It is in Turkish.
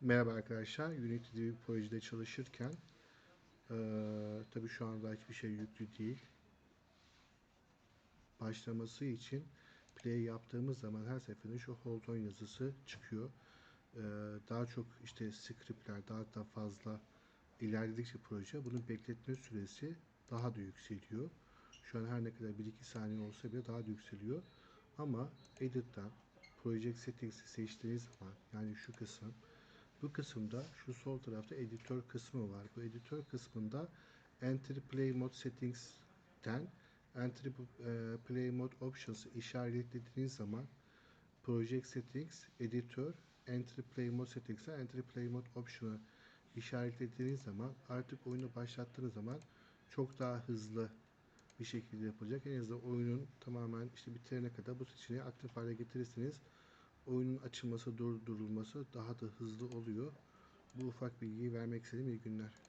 Merhaba arkadaşlar. Unity'de bir projede çalışırken eee tabii şu anda hiçbir şey yüklü değil. Başlaması için play yaptığımız zaman her seferinde şu hold on yazısı çıkıyor. Eee, daha çok işte scriptler daha da fazla ilerledikçe proje bunun bekletme süresi daha da yükseliyor. Şu an her ne kadar 1-2 saniye olsa bile daha da yükseliyor. Ama Edit'ten Project Settings'i seçtiğiniz zaman yani şu kısım bu kısımda şu sol tarafta editör kısmı var. Bu editör kısmında Enter Play Mode Settings'ten Enter e, Play Mode Options'ı işaretlediğiniz zaman Project Settings, Editör, Enter Play Mode Settings'e Enter Play Mode Option'ı işaretlediğiniz zaman artık oyunu başlattığınız zaman çok daha hızlı bir şekilde yapılacak. En azından oyunun tamamen işte bitirene kadar bu seçeneği aktif hale getirirseniz oyunun açılması, durdurulması daha da hızlı oluyor. Bu ufak bilgiyi vermek istedim. İyi günler.